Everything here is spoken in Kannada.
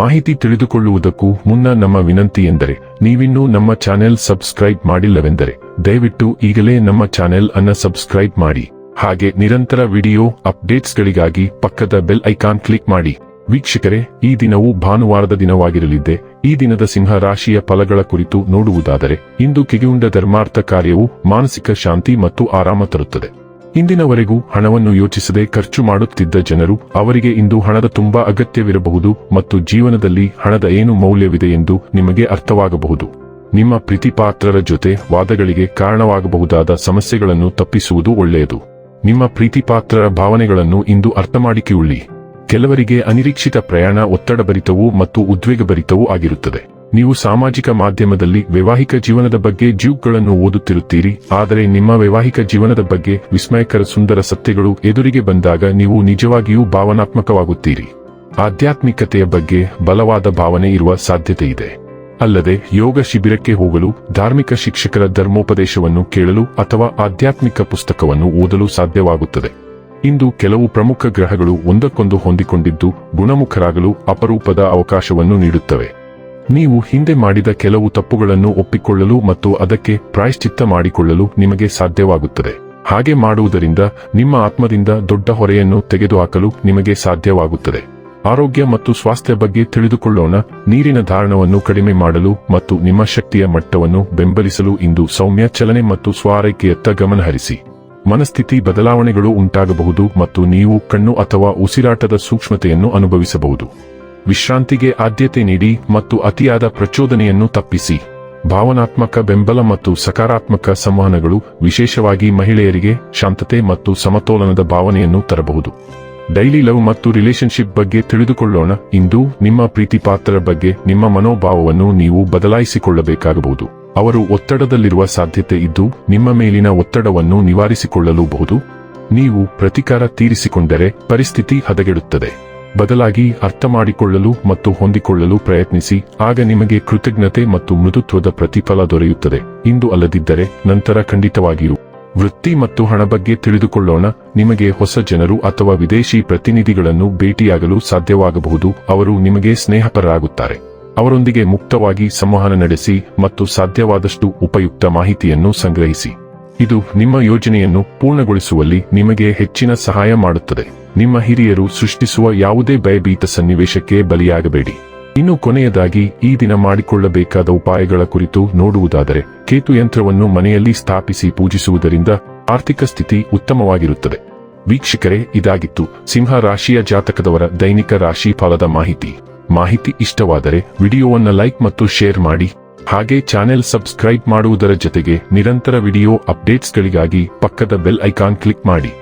ಮಾಹಿತಿ ತಿಳಿದುಕೊಳ್ಳುವುದಕ್ಕೂ ಮುನ್ನ ನಮ್ಮ ವಿನಂತಿ ಎಂದರೆ, ನೀವಿನ್ನೂ ನಮ್ಮ ಚಾನೆಲ್ ಸಬ್ಸ್ಕ್ರೈಬ್ ಮಾಡಿಲ್ಲವೆಂದರೆ, ದಯವಿಟ್ಟು ಈಗಲೇ ನಮ್ಮ ಚಾನೆಲ್ ಅನ್ನ ಸಬ್ಸ್ಕ್ರೈಬ್ ಮಾಡಿ. ಹಾಗೆ ನಿರಂತರ ವಿಡಿಯೋ ಅಪ್ಡೇಟ್ಸ್ಗಳಿಗಾಗಿ ಪಕ್ಕದ ಬೆಲ್ ಐಕಾನ್ ಕ್ಲಿಕ್ ಮಾಡಿ. ವೀಕ್ಷಕರೇ, ಈ ದಿನವು ಭಾನುವಾರದ ದಿನವಾಗಿರಲಿದ್ದೆ. ಈ ದಿನದ ಸಿಂಹ ರಾಶಿಯ ಫಲಗಳ ಕುರಿತು ನೋಡುವುದಾದರೆ, ಇಂದು ಕಿಗಿಯುಂಡ ಧರ್ಮಾರ್ಥ ಕಾರ್ಯವು ಮಾನಸಿಕ ಶಾಂತಿ ಮತ್ತು ಆರಾಮ ತರುತ್ತದೆ. ಇಂದಿನವರೆಗೂ ಹಣವನ್ನು ಯೋಚಿಸದೆ ಖರ್ಚು ಮಾಡುತ್ತಿದ್ದ ಜನರು ಅವರಿಗೆ ಇಂದು ಹಣದ ತುಂಬಾ ಅಗತ್ಯವಿರಬಹುದು ಮತ್ತು ಜೀವನದಲ್ಲಿ ಹಣದ ಏನು ಮೌಲ್ಯವಿದೆ ಎಂದು ನಿಮಗೆ ಅರ್ಥವಾಗಬಹುದು. ನಿಮ್ಮ ಪ್ರೀತಿಪಾತ್ರರ ಜೊತೆ ವಾದಗಳಿಗೆ ಕಾರಣವಾಗಬಹುದಾದ ಸಮಸ್ಯೆಗಳನ್ನು ತಪ್ಪಿಸುವುದು ಒಳ್ಳೆಯದು. ನಿಮ್ಮ ಪ್ರೀತಿಪಾತ್ರರ ಭಾವನೆಗಳನ್ನು ಇಂದು ಅರ್ಥಮಾಡಿಕೊಳ್ಳಿ. ಕೆಲವರಿಗೆ ಅನಿರೀಕ್ಷಿತ ಪ್ರಯಾಣ ಒತ್ತಡಭರಿತವೂ ಮತ್ತು ಉದ್ವೇಗಭರಿತವೂ ಆಗಿರುತ್ತದೆ. ನೀವು ಸಾಮಾಜಿಕ ಮಾಧ್ಯಮದಲ್ಲಿ ವೈವಾಹಿಕ ಜೀವನದ ಬಗ್ಗೆ ಜ್ಯೂಕ್ಗಳನ್ನು ಓದುತ್ತಿರುತ್ತೀರಿ. ಆದರೆ ನಿಮ್ಮ ವೈವಾಹಿಕ ಜೀವನದ ಬಗ್ಗೆ ವಿಸ್ಮಯಕರ ಸುಂದರ ಸತ್ಯಗಳು ಎದುರಿಗೆ ಬಂದಾಗ ನೀವು ನಿಜವಾಗಿಯೂ ಭಾವನಾತ್ಮಕವಾಗುತ್ತೀರಿ. ಆಧ್ಯಾತ್ಮಿಕತೆಯ ಬಗ್ಗೆ ಬಲವಾದ ಭಾವನೆ ಇರುವ ಸಾಧ್ಯತೆ ಇದೆ ಅಲ್ಲದೆ ಯೋಗ ಶಿಬಿರಕ್ಕೆ ಹೋಗಲು, ಧಾರ್ಮಿಕ ಶಿಕ್ಷಕರ ಧರ್ಮೋಪದೇಶವನ್ನು ಕೇಳಲು ಅಥವಾ ಆಧ್ಯಾತ್ಮಿಕ ಪುಸ್ತಕವನ್ನು ಓದಲು ಸಾಧ್ಯವಾಗುತ್ತದೆ. ಇಂದು ಕೆಲವು ಪ್ರಮುಖ ಗ್ರಹಗಳು ಒಂದಕ್ಕೊಂದು ಹೊಂದಿಕೊಂಡಿದ್ದು, ಗುಣಮುಖರಾಗಲು ಅಪರೂಪದ ಅವಕಾಶವನ್ನು ನೀಡುತ್ತವೆ. ನೀವು ಹಿಂದೆ ಮಾಡಿದ ಕೆಲವು ತಪ್ಪುಗಳನ್ನು ಒಪ್ಪಿಕೊಳ್ಳಲು ಮತ್ತು ಅದಕ್ಕೆ ಪ್ರಾಯಶ್ಚಿತ್ತ ಮಾಡಿಕೊಳ್ಳಲು ನಿಮಗೆ ಸಾಧ್ಯವಾಗುತ್ತದೆ. ಹಾಗೆ ಮಾಡುವುದರಿಂದ ನಿಮ್ಮ ಆತ್ಮದಿಂದ ದೊಡ್ಡ ಹೊರೆಯನ್ನು ತೆಗೆದುಹಾಕಲು ನಿಮಗೆ ಸಾಧ್ಯವಾಗುತ್ತದೆ. ಆರೋಗ್ಯ ಮತ್ತು ಸ್ವಾಸ್ಥ್ಯ ಬಗ್ಗೆ ತಿಳಿದುಕೊಳ್ಳೋಣ. ನೀರಿನ ಧಾರಣವನ್ನು ಕಡಿಮೆ ಮಾಡಲು ಮತ್ತು ನಿಮ್ಮ ಶಕ್ತಿಯ ಮಟ್ಟವನ್ನು ಬೆಂಬಲಿಸಲು ಇಂದು ಸೌಮ್ಯ ಚಲನೆ ಮತ್ತು ಸ್ವಾರೈಕೆಯತ್ತ ಗಮನಹರಿಸಿ. ಮನಸ್ಥಿತಿ ಬದಲಾವಣೆಗಳು ಉಂಟಾಗಬಹುದು ಮತ್ತು ನೀವು ಕಣ್ಣು ಅಥವಾ ಉಸಿರಾಟದ ಸೂಕ್ಷ್ಮತೆಯನ್ನು ಅನುಭವಿಸಬಹುದು. ವಿಶ್ರಾಂತಿಗೆ ಆದ್ಯತೆ ನೀಡಿ ಮತ್ತು ಅತಿಯಾದ ಪ್ರಚೋದನೆಯನ್ನು ತಪ್ಪಿಸಿ. ಭಾವನಾತ್ಮಕ ಬೆಂಬಲ ಮತ್ತು ಸಕಾರಾತ್ಮಕ ಸಂವಹನಗಳು ವಿಶೇಷವಾಗಿ ಮಹಿಳೆಯರಿಗೆ ಶಾಂತತೆ ಮತ್ತು ಸಮತೋಲನದ ಭಾವನೆಯನ್ನು ತರಬಹುದು. ಡೈಲಿ ಲವ್ ಮತ್ತು ರಿಲೇಶನ್ಶಿಪ್ ಬಗ್ಗೆ ತಿಳಿದುಕೊಳ್ಳೋಣ. ಇಂದು ನಿಮ್ಮ ಪ್ರೀತಿಪಾತ್ರರ ಬಗ್ಗೆ ನಿಮ್ಮ ಮನೋಭಾವವನ್ನು ನೀವು ಬದಲಾಯಿಸಿಕೊಳ್ಳಬೇಕಾಗಬಹುದು. ಅವರು ಒತ್ತಡದಲ್ಲಿರುವ ಸಾಧ್ಯತೆ ಇದ್ದು ನಿಮ್ಮ ಮೇಲಿನ ಒತ್ತಡವನ್ನು ನಿವಾರಿಸಿಕೊಳ್ಳಲೂಬಹುದು. ನೀವು ಪ್ರತಿಕಾರ ತೀರಿಸಿಕೊಂಡರೆ ಪರಿಸ್ಥಿತಿ ಹದಗೆಡುತ್ತದೆ. ಬದಲಾಗಿ ಅರ್ಥ ಮಾಡಿಕೊಳ್ಳಲು ಮತ್ತು ಹೊಂದಿಕೊಳ್ಳಲು ಪ್ರಯತ್ನಿಸಿ, ಆಗ ನಿಮಗೆ ಕೃತಜ್ಞತೆ ಮತ್ತು ಮೃದುತ್ವದ ಪ್ರತಿಫಲ ದೊರೆಯುತ್ತದೆ. ಇಂದು ಅಲ್ಲದಿದ್ದರೆ ನಂತರ ಖಂಡಿತವಾಗಿಯೂ ವೃತ್ತಿ ಮತ್ತು ಹಣ ಬಗ್ಗೆ ತಿಳಿದುಕೊಳ್ಳೋಣ. ನಿಮಗೆ ಹೊಸ ಜನರು ಅಥವಾ ವಿದೇಶಿ ಪ್ರತಿನಿಧಿಗಳನ್ನು ಭೇಟಿಯಾಗಲು ಸಾಧ್ಯವಾಗಬಹುದು. ಅವರು ನಿಮಗೆ ಸ್ನೇಹಪರರಾಗುತ್ತಾರೆ. ಅವರೊಂದಿಗೆ ಮುಕ್ತವಾಗಿ ಸಂವಹನ ನಡೆಸಿ ಮತ್ತು ಸಾಧ್ಯವಾದಷ್ಟು ಉಪಯುಕ್ತ ಮಾಹಿತಿಯನ್ನು ಸಂಗ್ರಹಿಸಿ. ಇದು ನಿಮ್ಮ ಯೋಜನೆಯನ್ನು ಪೂರ್ಣಗೊಳಿಸುವಲ್ಲಿ ನಿಮಗೆ ಹೆಚ್ಚಿನ ಸಹಾಯ ಮಾಡುತ್ತದೆ. ನಿಮ್ಮ ಹಿರಿಯರು ಸೃಷ್ಟಿಸುವ ಯಾವುದೇ ಭಯಭೀತ ಸನ್ನಿವೇಶಕ್ಕೆ ಬಲಿಯಾಗಬೇಡಿ. ಇನ್ನು ಕೊನೆಯದಾಗಿ, ಈ ದಿನ ಮಾಡಿಕೊಳ್ಳಬೇಕಾದ ಉಪಾಯಗಳ ಕುರಿತು ನೋಡುವುದಾದರೆ ಕೇತು ಯಂತ್ರವನ್ನು ಮನೆಯಲ್ಲಿ ಸ್ಥಾಪಿಸಿ ಪೂಜಿಸುವುದರಿಂದ ಆರ್ಥಿಕ ಸ್ಥಿತಿ ಉತ್ತಮವಾಗಿರುತ್ತದೆ. ವೀಕ್ಷಕರೇ, ಇದಾಗಿತ್ತು ಸಿಂಹ ರಾಶಿಯ ಜಾತಕದವರ ದೈನಿಕ ರಾಶಿ ಫಲದ ಮಾಹಿತಿ. ಮಾಹಿತಿ ಇಷ್ಟವಾದರೆ, ವಿಡಿಯೋವನ್ನು ಲೈಕ್ ಮತ್ತು ಶೇರ್ ಮಾಡಿ. ಹಾಗೆ ಚಾನೆಲ್ ಸಬ್ಸ್ಕ್ರೈಬ್ ಮಾಡುವುದರ ಜೊತೆಗೆ ನಿರಂತರ ವಿಡಿಯೋ ಅಪ್ಡೇಟ್ಸ್ಗಳಿಗಾಗಿ ಪಕ್ಕದ ಬೆಲ್ ಐಕಾನ್ ಕ್ಲಿಕ್ ಮಾಡಿ.